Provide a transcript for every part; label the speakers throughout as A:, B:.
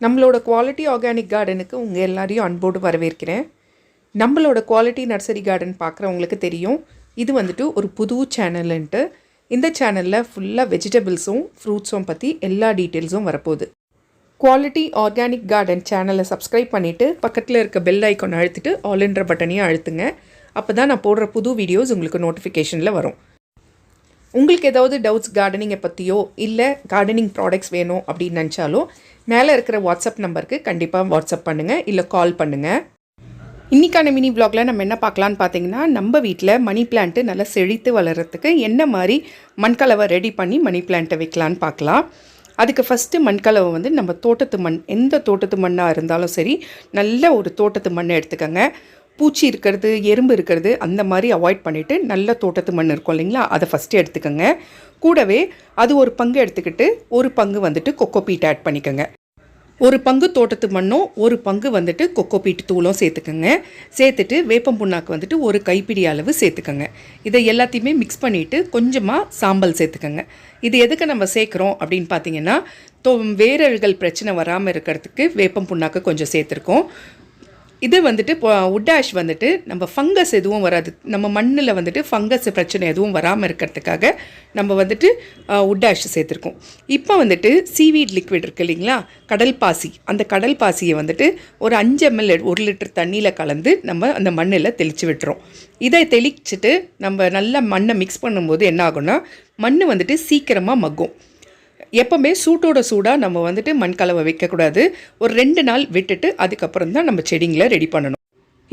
A: நம்மளோட quality organic கார்டனுக்கு உங்கள் எல்லாரையும் அன்போடு வரவேற்கிறேன். நம்மளோட குவாலிட்டி நர்சரி கார்டன் பார்க்குறவங்களுக்கு தெரியும். இது வந்துட்டு ஒரு புது சேனல்ன்ட்டு இந்த சேனலில் ஃபுல்லாக வெஜிடபிள்ஸும் ஃப்ரூட்ஸும் பற்றி எல்லா டீட்டெயில்ஸும் வரப்போகுது. குவாலிட்டி ஆர்கானிக் கார்டன் சேனலை சப்ஸ்கிரைப் பண்ணிவிட்டு பக்கத்தில் இருக்க பெல் ஐக்கான் அழுத்திட்டு ஆல்ன்ற பட்டனையும் அழுத்துங்க. அப்போ தான் நான் போடுற புது வீடியோஸ் உங்களுக்கு நோட்டிஃபிகேஷனில் வரும். உங்களுக்கு ஏதாவது டவுட்ஸ் கார்டனிங்கை பற்றியோ இல்லை கார்டனிங் ப்ராடக்ட்ஸ் வேணும் அப்படின்னு நினச்சாலோ மேலே இருக்கிற வாட்ஸ்அப் நம்பருக்கு கண்டிப்பாக வாட்ஸ்அப் பண்ணுங்கள் இல்லை கால் பண்ணுங்கள் இன்றைக்கான மினி vlogல நம்ம என்ன பார்க்கலான்னு பார்த்தீங்கன்னா நம்ம வீட்டில் மணி பிளான்ட்டு நல்லா செழித்து வளர்கிறதுக்கு என்ன மாதிரி மண்கலவை ரெடி பண்ணி மணி பிளான்ட்டை வைக்கலான்னு பார்க்கலாம். அதுக்கு ஃபஸ்ட்டு மண்கலவை வந்து நம்ம தோட்டத்து மண் எந்த தோட்டத்து மண்ணாக இருந்தாலும் சரி நல்ல ஒரு தோட்டத்து மண்ணை எடுத்துக்கோங்க. பூச்சி இருக்கிறது எறும்பு இருக்கிறது அந்த மாதிரி அவாய்ட் பண்ணிவிட்டு நல்ல தோட்டத்து மண் இருக்கும் இல்லைங்களா? அதை ஃபஸ்ட்டு எடுத்துக்கோங்க. கூடவே அது ஒரு பங்கு எடுத்துக்கிட்டு ஒரு பங்கு வந்துட்டு கொக்கோ பீட் ஆட் பண்ணிக்கோங்க. ஒரு பங்கு தோட்டத்து மண்ணும் ஒரு பங்கு வந்துட்டு கொக்கோ பீட்டு தூளும் சேர்த்துக்கோங்க. சேர்த்துட்டு வேப்பம் புண்ணாக்கு வந்துட்டு ஒரு கைப்பிடி அளவு சேர்த்துக்கோங்க. இதை எல்லாத்தையுமே மிக்ஸ் பண்ணிவிட்டு கொஞ்சமாக சாம்பல் சேர்த்துக்கோங்க. இது எதுக்கு நம்ம சேர்க்குறோம் அப்படின்னு பார்த்தீங்கன்னா தோ வேரல்கள் பிரச்சனை வராமல் இருக்கிறதுக்கு வேப்பம் புண்ணாக்கு கொஞ்சம் சேர்த்துருக்கோம். இது வந்துட்டு உட் ஆஷ் வந்துட்டு நம்ம ஃபங்கஸ் எதுவும் வராது. நம்ம மண்ணில் வந்துட்டு ஃபங்கஸ் பிரச்சனை எதுவும் வராமல் இருக்கிறதுக்காக நம்ம வந்துட்டு உட் ஆஷ் சேர்த்துருக்கோம். இப்போ வந்துட்டு சீவீட் லிக்விட் இருக்கு இல்லைங்களா? கடல் பாசி. அந்த கடல் பாசியை வந்துட்டு ஒரு அஞ்சு எம்எல் ஒரு லிட்டர் தண்ணியில் கலந்து நம்ம அந்த மண்ணில் தெளித்து விட்டுறோம். இதை தெளிச்சிட்டு நம்ம நல்லா மண்ணை மிக்ஸ் பண்ணும்போது என்ன ஆகும்னா மண் வந்துட்டு சீக்கிரமாக மக்கும். எப்போவுமே சூட்டோட சூடாக நம்ம வந்துட்டு மண்கலவை வைக்கக்கூடாது. ஒரு ரெண்டு நாள் விட்டுட்டு அதுக்கப்புறம் தான் நம்ம செடிங்களை ரெடி பண்ணணும்.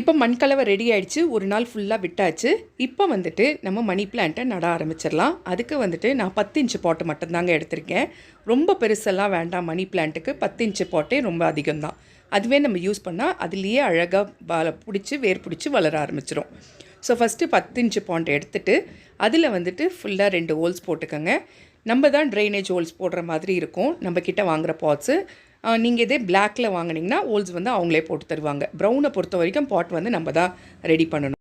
A: இப்போ மண்கலவை ரெடி ஆயிடுச்சு. ஒரு நாள் ஃபுல்லாக விட்டாச்சு. இப்போ வந்துட்டு நம்ம மணி பிளான்ட்டை நட ஆரம்பிச்சிடலாம். அதுக்கு வந்துட்டு நான் பத்து இன்ச்சு பாட்டு மட்டும்தாங்க எடுத்திருக்கேன். ரொம்ப பெருசெல்லாம் வேண்டாம். மணி பிளான்ட்டுக்கு பத்து இன்ச்சு பாட்டே ரொம்ப அதிகம்தான். அதுவே நம்ம யூஸ் பண்ணால் அதுலேயே அழகாக பிடிச்சி வேர் பிடிச்சி வளர ஆரம்பிச்சிடும் ஸோ ஃபஸ்ட்டு பத்து இன்ச்சு பாண்ட் எடுத்துட்டு அதில் வந்துட்டு ஃபுல்லாக ரெண்டு ஹோல்ஸ் போட்டுக்கோங்க. நம்ம தான் ட்ரைனேஜ் ஹோல்ஸ் போடுற மாதிரி இருக்கும். நம்ம கிட்ட வாங்குகிற பாட்ஸு நீங்கள் இதே பிளாக்கில் வாங்கினீங்கன்னா ஹோல்ஸ் வந்து அவங்களே போட்டு தருவாங்க. ப்ரௌனை பொறுத்த வரைக்கும் பாட் வந்து நம்ம தான் ரெடி பண்ணணும்.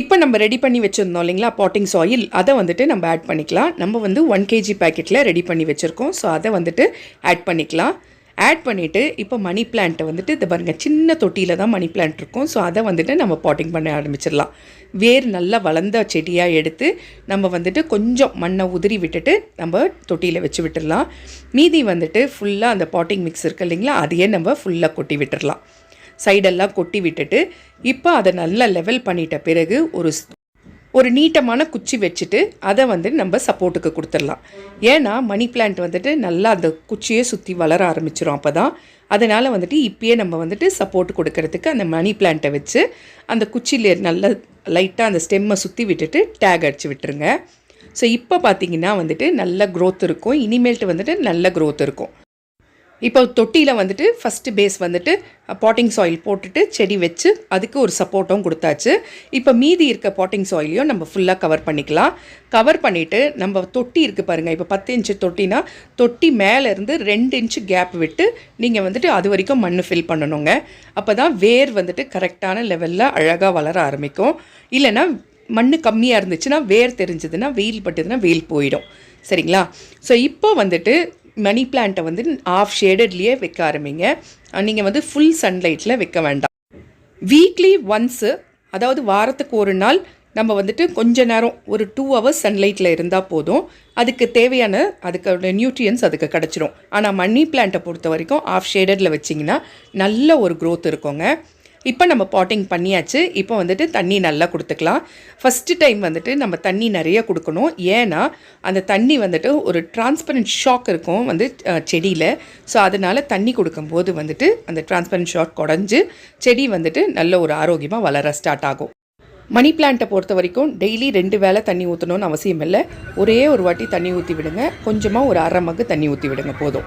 A: இப்போ நம்ம ரெடி பண்ணி வச்சுருந்தோம் இல்லைங்களா பாட்டிங் சாயில் அதை வந்துட்டு நம்ம ஆட் பண்ணிக்கலாம். நம்ம வந்து ஒன் கேஜி பேக்கெட்டில் ரெடி பண்ணி வச்சுருக்கோம். ஸோ அதை வந்துட்டு ஆட் பண்ணிக்கலாம். ஆட் பண்ணிவிட்டு இப்போ மணி பிளான்ட்டை வந்துட்டு இது பாருங்கள் சின்ன தொட்டியில் தான் மணி பிளான்ட் இருக்கும். ஸோ அதை வந்துட்டு நம்ம பாட்டிங் பண்ண ஆரம்பிச்சிடலாம். வேர் நல்லா வளர்ந்த செடியாக எடுத்து நம்ம வந்துட்டு கொஞ்சம் மண்ணை உதிரி விட்டுட்டு நம்ம தொட்டியில் வச்சு விட்டுடலாம். மீதி வந்துட்டு ஃபுல்லாக அந்த பாட்டிங் மிக்ஸ் இருக்கு இல்லைங்களா அதையே நம்ம ஃபுல்லாக கொட்டி விட்டுடலாம். சைடெல்லாம் கொட்டி விட்டுட்டு இப்போ அதை நல்லா லெவல் பண்ணிட்ட பிறகு ஒரு ஒரு நீட்டமான குச்சி வச்சுட்டு அதை வந்து நம்ம சப்போர்ட்டுக்கு கொடுத்துடலாம். ஏன்னா மணி பிளான்ட் வந்துட்டு நல்லா அந்த குச்சியை சுற்றி வளர ஆரம்பிச்சிடும் அப்போ தான் அதனால் வந்துட்டு இப்பயே நம்ம வந்துட்டு சப்போர்ட் கொடுக்கறதுக்கு அந்த மணி பிளான்ட்டை வச்சு அந்த குச்சியில் நல்லா லைட்டாக அந்த ஸ்டெம்மை சுற்றி விட்டுட்டு டேக் அடிச்சு விட்டுருங்க. ஸோ இப்போ பார்த்தீங்கன்னா வந்துட்டு நல்ல க்ரோத் இருக்கும். இனிமேல்ட்டு வந்துட்டு நல்ல க்ரோத் இருக்கும். இப்போ தொட்டியில் வந்துட்டு ஃபஸ்ட்டு பேஸ் வந்துட்டு பாட்டிங் சாயில் போட்டுட்டு செடி வச்சு அதுக்கு ஒரு சப்போர்ட்டும் கொடுத்தாச்சு. இப்போ மீதி இருக்க பாட்டிங் சாயிலையும் நம்ம ஃபுல்லாக கவர் பண்ணிக்கலாம். கவர் பண்ணிவிட்டு நம்ம தொட்டி இருக்குது பாருங்கள் இப்போ பத்து இன்ச்சு தொட்டினா தொட்டி மேலேருந்து ரெண்டு இன்ச்சு கேப் விட்டு நீங்கள் வந்துட்டு அது வரைக்கும் மண் ஃபில் பண்ணணுங்க. அப்போ தான் வேர் வந்துட்டு கரெக்டான லெவலில் அழகாக வளர ஆரம்பிக்கும். இல்லைன்னா மண் கம்மியாக இருந்துச்சுன்னா வேர் தெரிஞ்சதுன்னா வெயில் பட்டுதுன்னா வெயில் போயிடும். சரிங்களா? ஸோ இப்போ வந்துட்டு மணி பிளான்ட்டை வந்து ஆஃப் ஷேடட்லேயே வைக்க ஆரம்பிங்க. நீங்கள் வந்து ஃபுல் சன்லைட்டில் வைக்க வேண்டாம். வீக்லி ஒன்ஸு அதாவது வாரத்துக்கு ஒரு நாள் நம்ம வந்துட்டு கொஞ்ச நேரம் ஒரு டூ ஹவர்ஸ் சன்லைட்டில் இருந்தால் போதும். அதுக்கு தேவையான அதுக்கோட நியூட்ரியன்ஸ் அதுக்கு கிடச்சிரும். ஆனால் மணி பிளான்ட்டை பொறுத்த வரைக்கும் ஆஃப் ஷேடடில் வச்சிங்கன்னா நல்ல ஒரு க்ரோத் இருக்குங்க. இப்போ நம்ம பாட்டிங் பண்ணியாச்சு. இப்போ வந்துட்டு தண்ணி நல்லா கொடுத்துக்கலாம். ஃபஸ்ட்டு டைம் வந்துட்டு நம்ம தண்ணி நிறைய கொடுக்கணும். ஏன்னா அந்த தண்ணி வந்துட்டு ஒரு டிரான்ஸ்பரண்ட் ஷாக் இருக்கும் வந்து செடியில். ஸோ அதனால் தண்ணி கொடுக்கும்போது வந்துட்டு அந்த டிரான்ஸ்பரண்ட் ஷாக் குடஞ்சி செடி வந்துட்டு நல்ல ஒரு ஆரோக்கியமாக வளர ஸ்டார்ட் ஆகும். மணி பிளான்ட்டை பொறுத்த வரைக்கும் டெய்லி ரெண்டு வேளை தண்ணி ஊற்றணும்னு அவசியம் இல்லை ஒரே ஒரு வாட்டி தண்ணி ஊற்றி விடுங்க. கொஞ்சமாக ஒரு அரை மக்கு தண்ணி ஊற்றி விடுங்க போதும்.